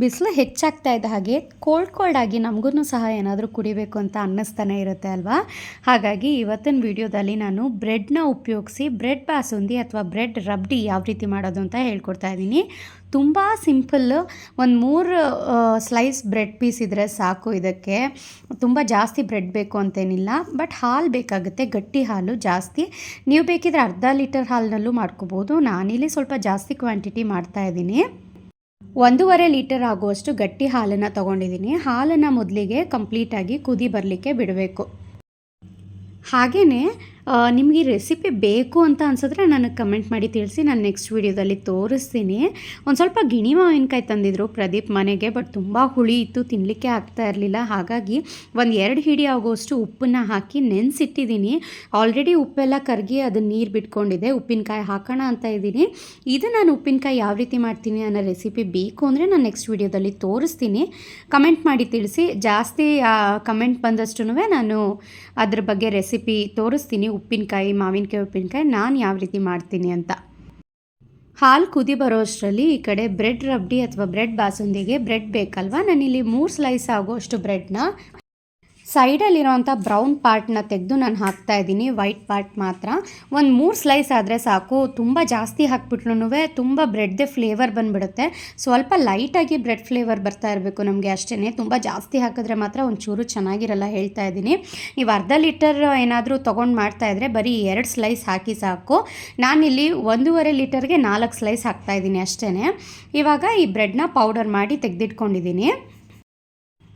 ಬಿಸಿಲು ಹೆಚ್ಚಾಗ್ತಾ ಇದ್ದ ಹಾಗೆ ಕೋಲ್ಡ್ ಕೋಲ್ಡ್ ಆಗಿ ನಮಗೂ ಸಹ ಏನಾದರೂ ಕುಡಿಬೇಕು ಅಂತ ಅನ್ನಿಸ್ತಾನೆ ಇರುತ್ತೆ ಅಲ್ವಾ? ಹಾಗಾಗಿ ಇವತ್ತಿನ ವಿಡಿಯೋದಲ್ಲಿ ನಾನು ಬ್ರೆಡ್ನ ಉಪಯೋಗಿಸಿ ಬ್ರೆಡ್ ಬಾಸುಂದಿ ಅಥವಾ ಬ್ರೆಡ್ ರಬ್ಡಿ ಯಾವ ರೀತಿ ಮಾಡೋದು ಅಂತ ಹೇಳ್ಕೊಡ್ತಾ ಇದ್ದೀನಿ. ತುಂಬ ಸಿಂಪಲ್ ಒಂದು ಮೂರು ಸ್ಲೈಸ್ ಬ್ರೆಡ್ ಪೀಸ್ ಇದ್ದರೆ ಸಾಕು ಇದಕ್ಕೆ. ತುಂಬ ಜಾಸ್ತಿ ಬ್ರೆಡ್ ಬೇಕು ಅಂತೇನಿಲ್ಲ, ಬಟ್ ಹಾಲು ಬೇಕಾಗುತ್ತೆ, ಗಟ್ಟಿ ಹಾಲು ಜಾಸ್ತಿ. ನೀವು ಬೇಕಿದ್ರೆ ಅರ್ಧ ಲೀಟರ್ ಹಾಲಿನಲ್ಲೂ ಮಾಡ್ಕೋಬೋದು. ನಾನಿಲ್ಲಿ ಸ್ವಲ್ಪ ಜಾಸ್ತಿ ಕ್ವಾಂಟಿಟಿ ಮಾಡ್ತಾ ಇದ್ದೀನಿ. ಒಂದೂವರೆ ಲೀಟರ್ ಆಗುವಷ್ಟು ಗಟ್ಟಿ ಹಾಲನ್ನು ತೊಗೊಂಡಿದ್ದೀನಿ. ಹಾಲನ್ನು ಮೊದಲಿಗೆ ಕಂಪ್ಲೀಟಾಗಿ ಕುದಿ ಬರಲಿಕ್ಕೆ ಬಿಡಬೇಕು. ಹಾಗೆಯೇ ನಿಮಗೆ ರೆಸಿಪಿ ಬೇಕು ಅಂತ ಅನ್ಸಿದ್ರೆ ನನಗೆ ಕಮೆಂಟ್ ಮಾಡಿ ತಿಳಿಸಿ, ನಾನು ನೆಕ್ಸ್ಟ್ ವೀಡಿಯೋದಲ್ಲಿ ತೋರಿಸ್ತೀನಿ. ಒಂದು ಸ್ವಲ್ಪ ಗಿಣಿ ಮಾವಿನಕಾಯಿ ತಂದಿದ್ರು ಪ್ರದೀಪ್ ಮನೆಗೆ ಬಟ್ ತುಂಬ ಹುಳಿ ಇತ್ತು ತಿನ್ನಲಿಕ್ಕೆ ಆಗ್ತಾ ಇರಲಿಲ್ಲ. ಹಾಗಾಗಿ ಒಂದು ಎರಡು ಹಿಡಿ ಆಗೋಷ್ಟು ಉಪ್ಪನ್ನು ಹಾಕಿ ನೆನೆಸಿಟ್ಟಿದ್ದೀನಿ ಆಲ್ರೆಡಿ ಉಪ್ಪೆಲ್ಲ ಕರಗಿ ಅದನ್ನ ನೀರು ಬಿಟ್ಕೊಂಡಿದೆ, ಉಪ್ಪಿನಕಾಯಿ ಹಾಕೋಣ ಅಂತ ಇದ್ದೀನಿ. ಇದು ನಾನು ಉಪ್ಪಿನಕಾಯಿ ಯಾವ ರೀತಿ ಮಾಡ್ತೀನಿ ಅನ್ನೋ ರೆಸಿಪಿ ಬೇಕು ಅಂದರೆ ನಾನು ನೆಕ್ಸ್ಟ್ ವೀಡಿಯೋದಲ್ಲಿ ತೋರಿಸ್ತೀನಿ. ಕಮೆಂಟ್ ಮಾಡಿ ತಿಳಿಸಿ. ಜಾಸ್ತಿ ಕಮೆಂಟ್ ಬಂದಷ್ಟು ನಾನು ಅದ್ರ ಬಗ್ಗೆ ರೆಸಿಪಿ ತೋರಿಸ್ತೀನಿ. ಉಪ್ಪಿನಕಾಯಿ, ಮಾವಿನಕಾಯಿ ಉಪ್ಪಿನಕಾಯಿ ನಾನು ಯಾವ ರೀತಿ ಮಾಡ್ತೀನಿ ಅಂತ. ಹಾಲು ಕುದಿ ಬರೋ ಅಷ್ಟರಲ್ಲಿ ಈ ಕಡೆ ಬ್ರೆಡ್ ರಬ್ಡಿ ಅಥವಾ ಬ್ರೆಡ್ ಬಾಸುಂದಿಗೆ ಬ್ರೆಡ್ ಬೇಕಲ್ವಾ? ನಾನಿಲ್ಲಿ ಮೂರು ಸ್ಲೈಸ್ ಆಗೋಷ್ಟು ಬ್ರೆಡ್ನ ಸೈಡಲ್ಲಿರೋವಂಥ ಬ್ರೌನ್ ಪಾರ್ಟ್ನ ತೆಗೆದು ನಾನು ಹಾಕ್ತಾ ಇದ್ದೀನಿ, ವೈಟ್ ಪಾರ್ಟ್ ಮಾತ್ರ. ಒಂದು ಮೂರು ಸ್ಲೈಸ್ ಆದರೆ ಸಾಕು. ತುಂಬ ಜಾಸ್ತಿ ಹಾಕ್ಬಿಟ್ಲೂ ತುಂಬ ಬ್ರೆಡ್ದೇ ಫ್ಲೇವರ್ ಬಂದುಬಿಡುತ್ತೆ. ಸ್ವಲ್ಪ ಲೈಟಾಗಿ ಬ್ರೆಡ್ ಫ್ಲೇವರ್ ಬರ್ತಾ ಇರಬೇಕು ನಮಗೆ ಅಷ್ಟೇ ತುಂಬ ಜಾಸ್ತಿ ಹಾಕಿದ್ರೆ ಮಾತ್ರ ಒಂಚೂರು ಚೆನ್ನಾಗಿರಲ್ಲ ಹೇಳ್ತಾ ಇದ್ದೀನಿ. ನೀವು ಅರ್ಧ ಲೀಟರ್ ಏನಾದರೂ ತೊಗೊಂಡು ಮಾಡ್ತಾಯಿದ್ರೆ ಬರೀ ಎರಡು ಸ್ಲೈಸ್ ಹಾಕಿ ಸಾಕು. ನಾನಿಲ್ಲಿ ಒಂದೂವರೆ ಲೀಟರ್ಗೆ ನಾಲ್ಕು ಸ್ಲೈಸ್ ಹಾಕ್ತಾ ಇದ್ದೀನಿ ಅಷ್ಟೇ ಇವಾಗ ಈ ಬ್ರೆಡ್ನ ಪೌಡರ್ ಮಾಡಿ ತೆಗೆದಿಟ್ಕೊಂಡಿದ್ದೀನಿ.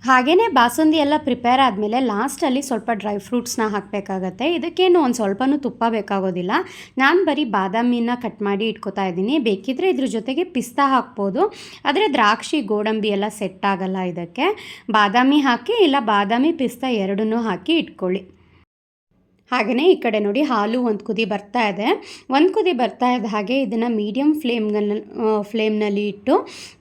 ಹಾಗೆಯೇ ಬಾಸುಂದಿ ಎಲ್ಲ ಪ್ರಿಪೇರ್ ಆದಮೇಲೆ ಲಾಸ್ಟಲ್ಲಿ ಸ್ವಲ್ಪ ಡ್ರೈ ಫ್ರೂಟ್ಸ್ನ ಹಾಕಬೇಕಾಗತ್ತೆ. ಇದಕ್ಕೇನು ಒಂದು ಸ್ವಲ್ಪನೂ ತುಪ್ಪ ಬೇಕಾಗೋದಿಲ್ಲ. ನಾನು ಬರೀ ಬಾದಾಮಿನ ಕಟ್ ಮಾಡಿ ಇಟ್ಕೋತಾ ಇದ್ದೀನಿ. ಬೇಕಿದ್ರೆ ಇದ್ರ ಜೊತೆಗೆ ಪಿಸ್ತಾ ಹಾಕ್ಬೋದು. ಆದರೆ ದ್ರಾಕ್ಷಿ, ಗೋಡಂಬಿ ಎಲ್ಲ ಸೆಟ್ ಆಗಲ್ಲ ಇದಕ್ಕೆ. ಬಾದಾಮಿ ಹಾಕಿ ಇಲ್ಲ, ಬಾದಾಮಿ, ಪಿಸ್ತಾ ಎರಡನ್ನೂ ಹಾಕಿ ಇಟ್ಕೊಳ್ಳಿ. ಹಾಗೆಯೇ ಈ ಕಡೆ ನೋಡಿ ಹಾಲು ಒಂದು ಕುದಿ ಬರ್ತಾ ಇದೆ. ಒಂದು ಕುದಿ ಬರ್ತಾ ಇದ್ದ ಹಾಗೆ ಇದನ್ನು ಮೀಡಿಯಮ್ ಫ್ಲೇಮ್ಗಲ್ಲಿ ಫ್ಲೇಮ್ನಲ್ಲಿ ಇಟ್ಟು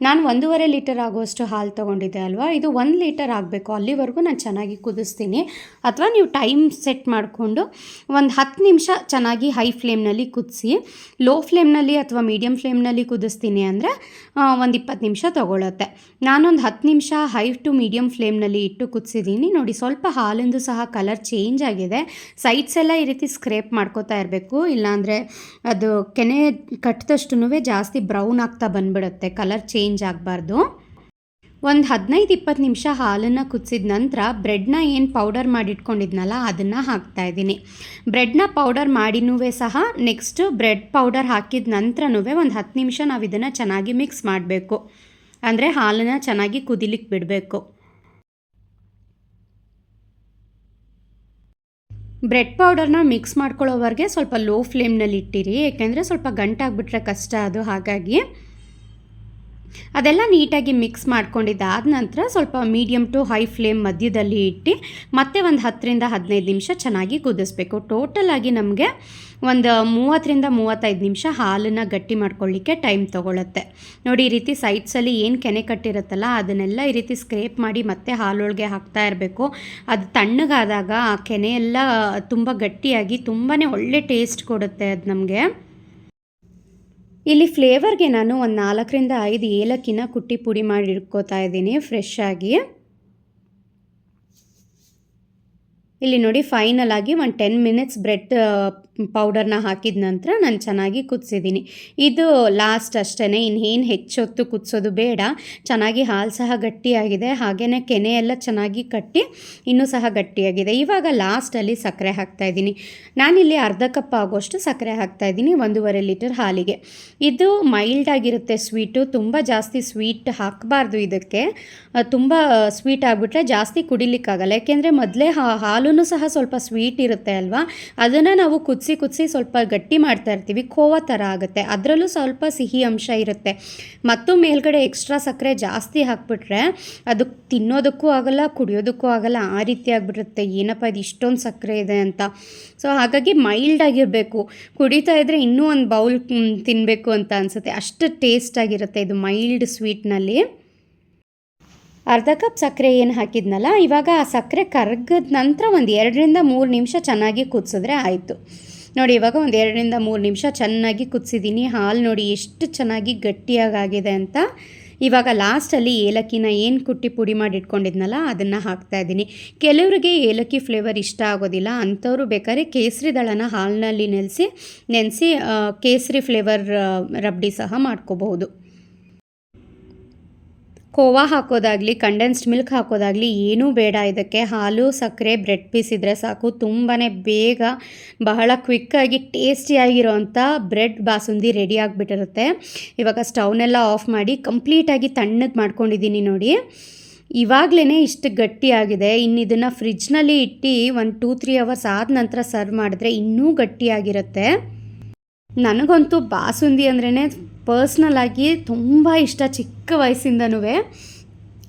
ನಾನು ಒಂದೂವರೆ ಲೀಟರ್ ಆಗುವಷ್ಟು ಹಾಲು ತೊಗೊಂಡಿದ್ದೆ ಅಲ್ವಾ? ಇದು ಒಂದು ಲೀಟರ್ ಆಗಬೇಕು. ಅಲ್ಲಿವರೆಗೂ ನಾನು ಚೆನ್ನಾಗಿ ಕುದಿಸ್ತೀನಿ. ಅಥವಾ ನೀವು ಟೈಮ್ ಸೆಟ್ ಮಾಡಿಕೊಂಡು ಒಂದು ಹತ್ತು ನಿಮಿಷ ಚೆನ್ನಾಗಿ ಹೈ ಫ್ಲೇಮ್ನಲ್ಲಿ ಕುದಿಸಿ ಲೋ ಫ್ಲೇಮ್ನಲ್ಲಿ ಅಥವಾ ಮೀಡಿಯಮ್ ಫ್ಲೇಮ್ನಲ್ಲಿ ಕುದಿಸ್ತೀನಿ ಅಂದರೆ ಒಂದು ಇಪ್ಪತ್ತು ನಿಮಿಷ ತೊಗೊಳುತ್ತೆ. ನಾನೊಂದು ಹತ್ತು ನಿಮಿಷ ಹೈ ಟು ಮೀಡಿಯಮ್ ಫ್ಲೇಮ್ನಲ್ಲಿ ಇಟ್ಟು ಕುದಿಸಿದ್ದೀನಿ ನೋಡಿ ಸ್ವಲ್ಪ ಹಾಲಿಂದು ಸಹ ಕಲರ್ ಚೇಂಜ್ ಆಗಿದೆ. ಸೈ ಸೈಡ್ಸ್ ಎಲ್ಲ ಈ ರೀತಿ ಸ್ಕ್ರೇಪ್ ಮಾಡ್ಕೋತಾ ಇರಬೇಕು. ಇಲ್ಲಾಂದರೆ ಅದು ಕೆನೆ ಕಟ್ಟಿದಷ್ಟು ಜಾಸ್ತಿ ಬ್ರೌನ್ ಆಗ್ತಾ ಬಂದ್ಬಿಡುತ್ತೆ ಕಲರ್ ಚೇಂಜ್ ಆಗಬಾರ್ದು. ಒಂದು ಹದಿನೈದು ಇಪ್ಪತ್ತು ನಿಮಿಷ ಹಾಲನ್ನು ಕುದಿಸಿದ ನಂತರ ಬ್ರೆಡ್ನ ಏನು ಪೌಡರ್ ಮಾಡಿಟ್ಕೊಂಡಿದ್ನಲ್ಲ, ಅದನ್ನು ಹಾಕ್ತಾ ಇದ್ದೀನಿ. ಬ್ರೆಡ್ನ ಪೌಡರ್ ಮಾಡಿನೂ ಸಹ ನೆಕ್ಸ್ಟ್ ಬ್ರೆಡ್ ಪೌಡರ್ ಹಾಕಿದ ನಂತರನೂ ಒಂದು ಹತ್ತು ನಿಮಿಷ ನಾವು ಇದನ್ನು ಚೆನ್ನಾಗಿ ಮಿಕ್ಸ್ ಮಾಡಬೇಕು. ಅಂದರೆ ಹಾಲನ್ನು ಚೆನ್ನಾಗಿ ಕುದಿಲಿಕ್ಕೆ ಬಿಡಬೇಕು. ಬ್ರೆಡ್ ಪೌಡರ್ನ ಮಿಕ್ಸ್ ಮಾಡ್ಕೊಳ್ಳೋವರೆಗೆ ಸ್ವಲ್ಪ ಲೋ ಫ್ಲೇಮ್ನಲ್ಲಿ ಇಟ್ಟಿರಿ ಏಕೆಂದರೆ ಸ್ವಲ್ಪ ಗಂಟಾಗ್ಬಿಟ್ರೆ ಕಷ್ಟ ಅದು. ಹಾಗಾಗಿ ಅದೆಲ್ಲ ನೀಟಾಗಿ ಮಿಕ್ಸ್ ಮಾಡ್ಕೊಂಡಿದ್ದಾದ ನಂತರ ಸ್ವಲ್ಪ ಮೀಡಿಯಮ್ ಟು ಹೈ ಫ್ಲೇಮ್ ಮಧ್ಯದಲ್ಲಿ ಇಟ್ಟು ಮತ್ತೆ ಒಂದು ಹತ್ತರಿಂದ ಹದಿನೈದು ನಿಮಿಷ ಚೆನ್ನಾಗಿ ಕುದಿಸ್ಬೇಕು. ಟೋಟಲಾಗಿ ನಮಗೆ ಒಂದು ಮೂವತ್ತರಿಂದ ಮೂವತ್ತೈದು ನಿಮಿಷ ಹಾಲನ್ನು ಗಟ್ಟಿ ಮಾಡ್ಕೊಳ್ಳಿಕ್ಕೆ ಟೈಮ್ ತೊಗೊಳುತ್ತೆ. ನೋಡಿ, ಈ ರೀತಿ ಸೈಡ್ಸಲ್ಲಿ ಏನು ಕೆನೆ ಕಟ್ಟಿರುತ್ತಲ್ಲ, ಅದನ್ನೆಲ್ಲ ಈ ರೀತಿ ಸ್ಕ್ರೇಪ್ ಮಾಡಿ ಮತ್ತೆ ಹಾಲೊಳಗೆ ಹಾಕ್ತಾ ಇರಬೇಕು. ಅದು ತಣ್ಣಗಾದಾಗ ಆ ಕೆನೆ ಎಲ್ಲ ತುಂಬ ಗಟ್ಟಿಯಾಗಿ ತುಂಬಾ ಒಳ್ಳೆ ಟೇಸ್ಟ್ ಕೊಡುತ್ತೆ ಅದು ನಮಗೆ. ಇಲ್ಲಿ ಫ್ಲೇವರ್ಗೆ ನಾನು ಒಂದು ನಾಲ್ಕರಿಂದ ಐದು ಏಲಕ್ಕಿನ ಕುಟ್ಟಿ ಪುಡಿ ಮಾಡಿ ಇಟ್ಕೋತಾ ಇದ್ದೀನಿ ಫ್ರೆಶ್ ಆಗಿ. ಇಲ್ಲಿ ನೋಡಿ ಫೈನಲ್ ಆಗಿ ಒಂದು ಟೆನ್ ಮಿನಿಟ್ಸ್ ಬ್ರೆಡ್ ಪೌಡರ್ನ ಹಾಕಿದ ನಂತರ ನಾನು ಚೆನ್ನಾಗಿ ಕುದಿಸಿದ್ದೀನಿ ಇದು ಲಾಸ್ಟ್ ಅಷ್ಟೇ ಇನ್ನೇನು ಹೆಚ್ಚೊತ್ತು ಕುದಿಸೋದು ಬೇಡ. ಚೆನ್ನಾಗಿ ಹಾಲು ಸಹ ಗಟ್ಟಿಯಾಗಿದೆ ಹಾಗೆಯೇ ಕೆನೆ ಎಲ್ಲ ಚೆನ್ನಾಗಿ ಕಟ್ಟಿ ಇನ್ನೂ ಸಹ ಗಟ್ಟಿಯಾಗಿದೆ. ಇವಾಗ ಲಾಸ್ಟಲ್ಲಿ ಸಕ್ಕರೆ ಹಾಕ್ತಾಯಿದ್ದೀನಿ ನಾನಿಲ್ಲಿ ಅರ್ಧ ಕಪ್ ಆಗೋಷ್ಟು ಸಕ್ಕರೆ ಹಾಕ್ತಾಯಿದ್ದೀನಿ ಒಂದೂವರೆ ಲೀಟರ್ ಹಾಲಿಗೆ. ಇದು ಮೈಲ್ಡ್ ಆಗಿರುತ್ತೆ ಸ್ವೀಟು ತುಂಬ ಜಾಸ್ತಿ ಸ್ವೀಟ್ ಹಾಕಬಾರ್ದು ಇದಕ್ಕೆ. ತುಂಬ ಸ್ವೀಟ್ ಆಗಿಬಿಟ್ರೆ ಜಾಸ್ತಿ ಕುಡಿಲಿಕ್ಕಾಗಲ್ಲ. ಯಾಕೆಂದರೆ ಮೊದಲೇ ಹಾಲು ಸಹ ಸ್ವಲ್ಪ ಸ್ವೀಟ್ ಇರುತ್ತೆ ಅಲ್ವಾ? ಅದನ್ನು ನಾವು ಕುದಿಸಿ ಕುದಿಸಿ ಸ್ವಲ್ಪ ಗಟ್ಟಿ ಮಾಡ್ತಾ ಇರ್ತೀವಿ. ಖೋವಾ ಥರ ಆಗುತ್ತೆ. ಅದರಲ್ಲೂ ಸ್ವಲ್ಪ ಸಿಹಿ ಅಂಶ ಇರುತ್ತೆ. ಮತ್ತು ಮೇಲ್ಗಡೆ ಎಕ್ಸ್ಟ್ರಾ ಸಕ್ಕರೆ ಜಾಸ್ತಿ ಹಾಕ್ಬಿಟ್ರೆ ಅದು ತಿನ್ನೋದಕ್ಕೂ ಆಗಲ್ಲ, ಕುಡಿಯೋದಕ್ಕೂ ಆಗಲ್ಲ, ಆ ರೀತಿ ಆಗಿಬಿಡುತ್ತೆ. ಏನಪ್ಪ ಇದು ಇಷ್ಟೊಂದು ಸಕ್ಕರೆ ಇದೆ ಅಂತ. ಸೊ ಹಾಗಾಗಿ ಮೈಲ್ಡ್ ಆಗಿರಬೇಕು. ಕುಡಿತಾ ಇದ್ದರೆ ಇನ್ನೂ ಒಂದು ಬೌಲ್ ತಿನ್ನಬೇಕು ಅಂತ ಅನಿಸುತ್ತೆ. ಅಷ್ಟು ಟೇಸ್ಟ್ ಆಗಿರುತ್ತೆ ಇದು ಮೈಲ್ಡ್ ಸ್ವೀಟ್ನಲ್ಲಿ ಅರ್ಧ ಕಪ್ ಸಕ್ಕರೆ ಏನು ಹಾಕಿದ್ನಲ್ಲ, ಇವಾಗ ಆ ಸಕ್ಕರೆ ಕರಗದ ನಂತರ ಒಂದು ಎರಡರಿಂದ ಮೂರು ನಿಮಿಷ ಚೆನ್ನಾಗಿ ಕುದಿಸಿದ್ರೆ ಆಯಿತು. ನೋಡಿ, ಇವಾಗ ಒಂದು ಎರಡರಿಂದ ಮೂರು ನಿಮಿಷ ಚೆನ್ನಾಗಿ ಕುದಿಸಿದ್ದೀನಿ ಹಾಲು ನೋಡಿ ಎಷ್ಟು ಚೆನ್ನಾಗಿ ಗಟ್ಟಿಯಾಗಿದೆ ಅಂತ. ಇವಾಗ ಲಾಸ್ಟಲ್ಲಿ ಏಲಕ್ಕಿನ ಏನು ಕುಟ್ಟಿ ಪುಡಿ ಮಾಡಿ ಇಟ್ಕೊಂಡಿದ್ನಲ್ಲ ಅದನ್ನು ಹಾಕ್ತಾ ಇದ್ದೀನಿ. ಕೆಲವರಿಗೆ ಏಲಕ್ಕಿ ಫ್ಲೇವರ್ ಇಷ್ಟ ಆಗೋದಿಲ್ಲ. ಅಂಥವ್ರು ಬೇಕಾದ್ರೆ ಕೇಸರಿ ದಳನ ಹಾಲಿನಲ್ಲಿ ನೆಲೆಸಿ, ನೆನೆಸಿ ಕೇಸರಿ ಫ್ಲೇವರ್ ರಬ್ಡಿ ಸಹ ಮಾಡ್ಕೋಬಹುದು. ಕೋವಾ ಹಾಕೋದಾಗಲಿ ಕಂಡೆನ್ಸ್ಡ್ ಮಿಲ್ಕ್ ಹಾಕೋದಾಗಲಿ ಏನೂ ಬೇಡ ಇದಕ್ಕೆ. ಹಾಲು, ಸಕ್ಕರೆ ಬ್ರೆಡ್ ಪೀಸ್ ಇದ್ದರೆ ಸಾಕು. ತುಂಬಾ ಬೇಗ, ಬಹಳ ಕ್ವಿಕ್ಕಾಗಿ ಟೇಸ್ಟಿಯಾಗಿರೋವಂಥ ಬ್ರೆಡ್ ಬಾಸುಂದಿ ರೆಡಿ ಆಗಿಬಿಟ್ಟಿರುತ್ತೆ. ಇವಾಗ ಸ್ಟವ್ನೆಲ್ಲ ಆಫ್ ಮಾಡಿ ಕಂಪ್ಲೀಟಾಗಿ ತಣ್ಣಗೆ ಮಾಡ್ಕೊಂಡಿದ್ದೀನಿ ನೋಡಿ. ಇವಾಗಲೇ ಇಷ್ಟು ಗಟ್ಟಿಯಾಗಿದೆ ಇನ್ನು ಇದನ್ನು ಫ್ರಿಜ್ನಲ್ಲಿ ಇಟ್ಟು ಒಂದು ಟೂ ತ್ರೀ ಅವರ್ಸ್ ಆದ ನಂತರ ಸರ್ವ್ ಮಾಡಿದ್ರೆ ಇನ್ನೂ ಗಟ್ಟಿಯಾಗಿರುತ್ತೆ ನನಗಂತೂ ಬಾಸುಂದಿ ಅಂದ್ರೇ ಪರ್ಸ್ನಲ್ ಆಗಿ ತುಂಬ ಇಷ್ಟ ಚಿಕ್ಕ ವಯಸ್ಸಿಂದನೂ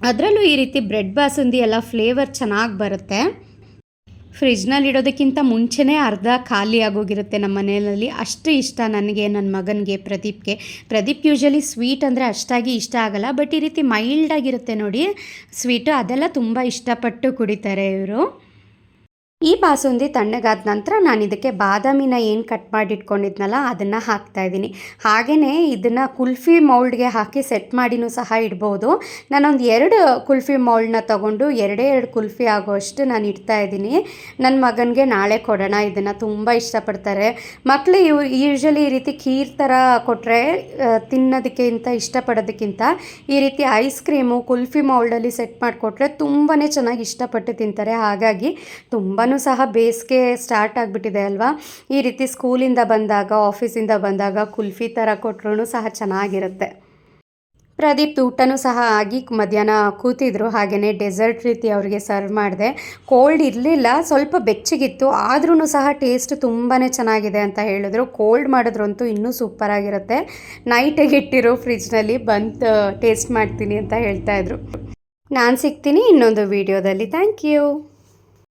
ಅದರಲ್ಲೂ ಈ ರೀತಿ ಬ್ರೆಡ್ ಬಾಸುಂದಿ ಎಲ್ಲ ಫ್ಲೇವರ್ ಚೆನ್ನಾಗಿ ಬರುತ್ತೆ. ಫ್ರಿಜ್ನಲ್ಲಿ ಇಡೋದಕ್ಕಿಂತ ಮುಂಚೆನೇ ಅರ್ಧ ಖಾಲಿ ಆಗೋಗಿರುತ್ತೆ ನಮ್ಮ ಮನೆಯಲ್ಲಿ. ಅಷ್ಟು ಇಷ್ಟ ನನಗೆ, ನನ್ನ ಮಗನಿಗೆ, ಪ್ರದೀಪ್ಗೆ. ಪ್ರದೀಪ್ ಯೂಶಲಿ ಸ್ವೀಟ್ ಅಂದರೆ ಅಷ್ಟಾಗಿ ಇಷ್ಟ ಆಗಲ್ಲ ಬಟ್ ಈ ರೀತಿ ಮೈಲ್ಡಾಗಿರುತ್ತೆ ನೋಡಿ ಸ್ವೀಟು ಅದೆಲ್ಲ ತುಂಬ ಇಷ್ಟಪಟ್ಟು ಕುಡಿತಾರೆ ಇವರು. ಈ ಬಾಸುಂದಿ ತಣ್ಣಗಾದ ನಂತರ ನಾನು ಇದಕ್ಕೆ ಬಾದಾಮಿನ ಏನು ಕಟ್ ಮಾಡಿಟ್ಕೊಂಡಿದ್ನಲ್ಲ, ಅದನ್ನು ಹಾಕ್ತಾ ಇದ್ದೀನಿ. ಹಾಗೆಯೇ ಇದನ್ನು ಕುಲ್ಫಿ ಮೌಲ್ಡ್ಗೆ ಹಾಕಿ ಸೆಟ್ ಮಾಡಿನೂ ಸಹ ಇಡ್ಬೋದು. ನಾನೊಂದು ಎರಡು ಕುಲ್ಫಿ ಮೌಲ್ಡ್ನ ತೊಗೊಂಡು ಎರಡೇ ಎರಡು ಕುಲ್ಫಿ ಆಗೋಷ್ಟು ನಾನು ಇಡ್ತಾ ಇದ್ದೀನಿ. ನನ್ನ ಮಗನಿಗೆ ನಾಳೆ ಕೊಡೋಣ, ಇದನ್ನು ತುಂಬ ಇಷ್ಟಪಡ್ತಾರೆ. ಮಕ್ಕಳು ಇವು ಯೂಶ್ವಲಿ ಈ ರೀತಿ ಖೀರ್ ಥರ ಕೊಟ್ಟರೆ ತಿನ್ನೋದಕ್ಕಿಂತ, ಇಷ್ಟಪಡೋದಕ್ಕಿಂತ ಈ ರೀತಿ ಐಸ್ ಕ್ರೀಮು ಕುಲ್ಫಿ ಮೌಲ್ಡಲ್ಲಿ ಸೆಟ್ ಮಾಡಿಕೊಟ್ರೆ ತುಂಬಾ ಚೆನ್ನಾಗಿ ಇಷ್ಟಪಟ್ಟು ತಿಂತಾರೆ. ಹಾಗಾಗಿ ತುಂಬಾ ಸಹ ಬೇಸಿಗೆ ಸ್ಟಾರ್ಟ್ ಆಗಿಬಿಟ್ಟಿದೆ ಅಲ್ವಾ? ಈ ರೀತಿ ಸ್ಕೂಲಿಂದ ಬಂದಾಗ ಆಫೀಸಿಂದ ಬಂದಾಗ ಕುಲ್ಫಿ ಥರ ಕೊಟ್ಟರು ಸಹ ಚೆನ್ನಾಗಿರುತ್ತೆ. ಪ್ರದೀಪ್ ಊಟನೂ ಸಹ ಆಗಿ ಮಧ್ಯಾಹ್ನ ಕೂತಿದ್ರು ಹಾಗೆಯೇ ಡೆಸರ್ಟ್ ರೀತಿ ಅವರಿಗೆ ಸರ್ವ್ ಮಾಡಿದೆ. ಕೋಲ್ಡ್ ಇರಲಿಲ್ಲ, ಸ್ವಲ್ಪ ಬೆಚ್ಚಗಿತ್ತು ಆದ್ರೂ ಸಹ ಟೇಸ್ಟ್ ತುಂಬಾ ಚೆನ್ನಾಗಿದೆ ಅಂತ ಹೇಳಿದ್ರು. ಕೋಲ್ಡ್ ಮಾಡಿದ್ರಂತೂ ಇನ್ನೂ ಸೂಪರಾಗಿರುತ್ತೆ ನೈಟಿಗೆ ಇಟ್ಟಿರೋ ಫ್ರಿಜ್ನಲ್ಲಿ ಬಂದು ಟೇಸ್ಟ್ ಮಾಡ್ತೀನಿ ಅಂತ ಹೇಳ್ತಾಯಿದ್ರು ನಾನು ಸಿಗ್ತೀನಿ ಇನ್ನೊಂದು ವೀಡಿಯೋದಲ್ಲಿ ಥ್ಯಾಂಕ್ ಯು